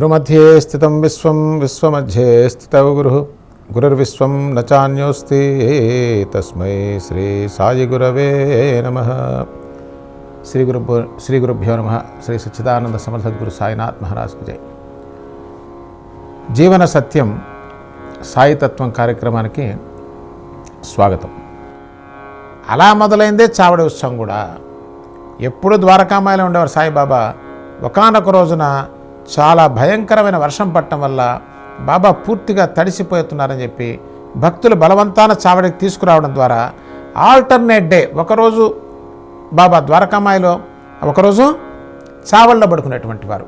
గురుమధ్యే స్థితం విశ్వం విశ్వమధ్యే స్థితౌ గురు. గురుర్విశ్వం నచాన్యోస్తి తస్మై శ్రీ సాయి గురవే నమ. శ్రీ గురు శ్రీ గురుభ్యో నమ. శ్రీ సచ్చిదానంద సమర్థద్గురు సాయినాథ్ మహారాజ్కి జై. జీవన సత్యం సాయితత్వం కార్యక్రమానికి స్వాగతం. అలా మొదలైందే చావడి ఉత్సవం కూడా. ఎప్పుడు ద్వారకామాయిలో ఉండేవారు సాయిబాబా. ఒకనొక రోజున చాలా భయంకరమైన వర్షం పట్టడం వల్ల బాబా పూర్తిగా తడిసిపోతున్నారని చెప్పి భక్తులు బలవంతాన చావడికి తీసుకురావడం ద్వారా ఆల్టర్నేట్ డే ఒకరోజు బాబా ద్వారకామాయిలో ఒకరోజు చావళ్ళ పడుకునేటువంటి వారు.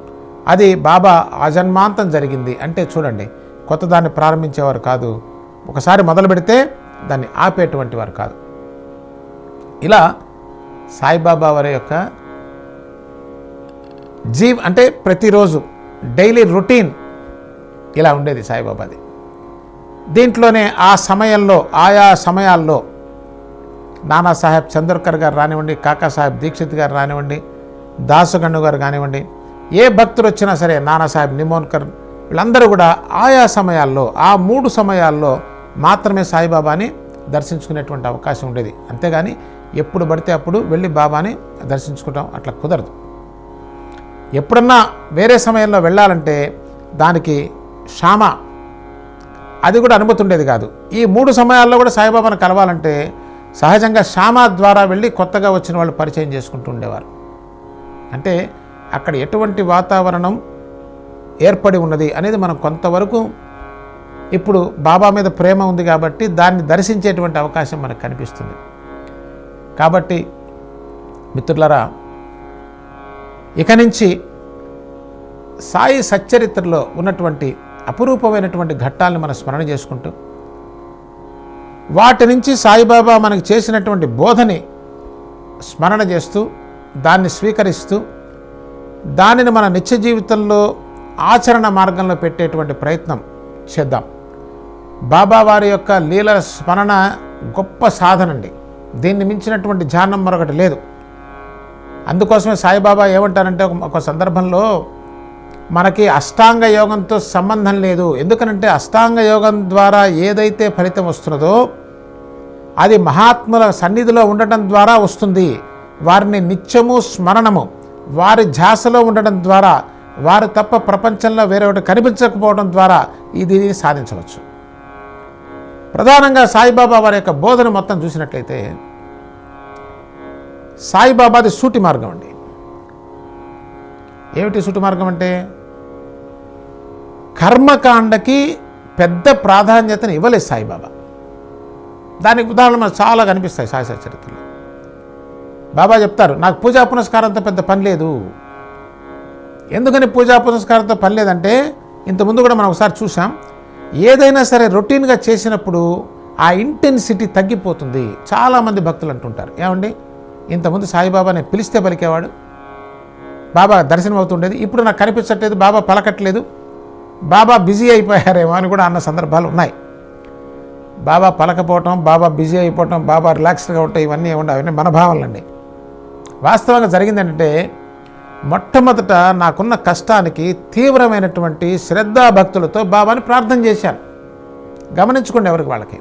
అది బాబా ఆజన్మాంతం జరిగింది అంటే చూడండి కొత్త దాన్ని ప్రారంభించేవారు కాదు ఒకసారి మొదలు పెడితే దాన్ని ఆపేటువంటి వారు కాదు. ఇలా సాయిబాబా వారి యొక్క జీవ్ అంటే ప్రతిరోజు డైలీ రొటీన్ ఇలా ఉండేది సాయిబాబాది. దీంట్లోనే ఆ సమయంలో ఆయా సమయాల్లో నానాసాహెబ్ చంద్రకర్ గారు రానివ్వండి కాకాసాహెబ్ దీక్షిత్ గారు రానివ్వండి దాసగండు గారు కానివ్వండి ఏ భక్తులు వచ్చినా సరే నానాసాహెబ్ నిమోన్కర్ వీళ్ళందరూ కూడా ఆయా సమయాల్లో ఆ మూడు సమయాల్లో మాత్రమే సాయిబాబాని దర్శించుకునేటువంటి అవకాశం ఉండేది. అంతేగాని ఎప్పుడు పడితే అప్పుడు వెళ్ళి బాబాని దర్శించుకుంటాం అట్లా కుదరదు. ఎప్పుడన్నా వేరే సమయంలో వెళ్ళాలంటే దానికి శ్యామ అది కూడా అనుమతి ఉండేది కాదు. ఈ మూడు సమయాల్లో కూడా సాయిబాబాను కలవాలంటే సహజంగా శ్యామ ద్వారా వెళ్ళి కొత్తగా వచ్చిన వాళ్ళు పరిచయం చేసుకుంటూ ఉండేవారు. అంటే అక్కడ ఎటువంటి వాతావరణం ఏర్పడి ఉన్నది అనేది మనం కొంతవరకు ఇప్పుడు బాబా మీద ప్రేమ ఉంది కాబట్టి దాన్ని దర్శించేటువంటి అవకాశం మనకు కనిపిస్తుంది. కాబట్టి మిత్రులరా ఇక నుంచి సాయి సచ్చరిత్రలో ఉన్నటువంటి అపురూపమైనటువంటి ఘట్టాలను మనం స్మరణ చేసుకుంటూ వాటి నుంచి సాయిబాబా మనకు చేసినటువంటి బోధని స్మరణ చేస్తూ దాన్ని స్వీకరిస్తూ దానిని మన నిత్య జీవితంలో ఆచరణ మార్గంలో పెట్టేటువంటి ప్రయత్నం చేద్దాం. బాబా వారి యొక్క లీల స్మరణ గొప్ప సాధనండి. దీన్ని మించినటువంటి ధ్యానం మరొకటి లేదు. అందుకోసమే సాయిబాబా ఏమంటారంటే ఒక- సందర్భంలో మనకి అష్టాంగ యోగంతో సంబంధం లేదు. ఎందుకనంటే అష్టాంగ యోగం ద్వారా ఏదైతే ఫలితం వస్తున్నదో అది మహాత్ముల సన్నిధిలో ఉండటం ద్వారా వస్తుంది. వారిని నిత్యము స్మరణము వారి ధ్యాసలో ఉండటం ద్వారా వారు తప్ప ప్రపంచంలో వేరే ఒకటి కనిపించకపోవడం ద్వారా ఇది సాధించవచ్చు. ప్రధానంగా సాయిబాబా వారి యొక్క బోధన మొత్తం చూసినట్లయితే సాయిబాబాది సూటి మార్గం అండి. ఏమిటి సూటి మార్గం అంటే? కర్మకాండకి పెద్ద ప్రాధాన్యతను ఇవ్వలేదు సాయిబాబా. దానికి ఉదాహరణ మనకు చాలా కనిపిస్తాయి సాయి చరిత్రలో బాబా చెప్తారు నాకు పూజా పునస్కారంతో పెద్ద పని లేదు. ఎందుకని పూజా పునస్కారంతో పని లేదంటే? ఇంతకుముందు కూడా మనం ఒకసారి చూసాం ఏదైనా సరే రొటీన్గా చేసినప్పుడు ఆ ఇంటెన్సిటీ తగ్గిపోతుంది. చాలామంది భక్తులు అంటుంటారు. ఏమండి? ఇంతకుముందు సాయిబాబాని పిలిస్తే పలికేవాడు. బాబా దర్శనం అవుతుండేది ఇప్పుడు నాకు కనిపించట్లేదు. బాబా పలకట్లేదు. బాబా బిజీ అయిపోయారేమో అని కూడా అన్న సందర్భాలు ఉన్నాయి. బాబా పలకపోవటం బాబా బిజీ అయిపోవటం బాబా రిలాక్స్డ్గా ఉండటం ఇవన్నీ ఉండవు అవన్నీ మన భావనలండి. వాస్తవంగా జరిగిందంటే మొట్టమొదట నాకున్న కష్టానికి తీవ్రమైనటువంటి శ్రద్ధా భక్తులతో బాబాని ప్రార్థన చేశాను. గమనించుకోండి ఎవరికి వాళ్ళకి.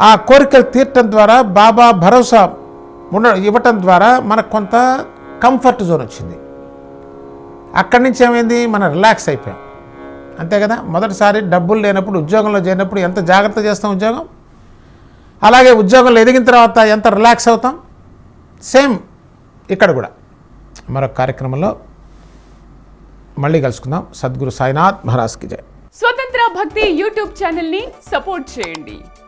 ఆ కోరికలు తీర్చడం ద్వారా బాబా భరోసా ఉండ ఇవ్వటం ద్వారా మనకు కొంత కంఫర్ట్ జోన్ వచ్చింది. అక్కడి నుంచి ఏమైంది? మనం రిలాక్స్ అయిపోయాం. అంతే కదా? మొదటిసారి డబ్బులు లేనప్పుడు ఉద్యోగంలో చేరినప్పుడు ఎంత జాగ్రత్త చేస్తాం ఉద్యోగం? అలాగే ఉద్యోగంలో ఎదిగిన తర్వాత ఎంత రిలాక్స్ అవుతాం? సేమ్ ఇక్కడ కూడా. మరొక కార్యక్రమంలో మళ్ళీ కలుసుకుందాం. సద్గురు సాయినాథ్ మహారాజ్కి జయ స్వతంత్ర భక్తి యూట్యూబ్ ఛానల్ని సపోర్ట్ చేయండి.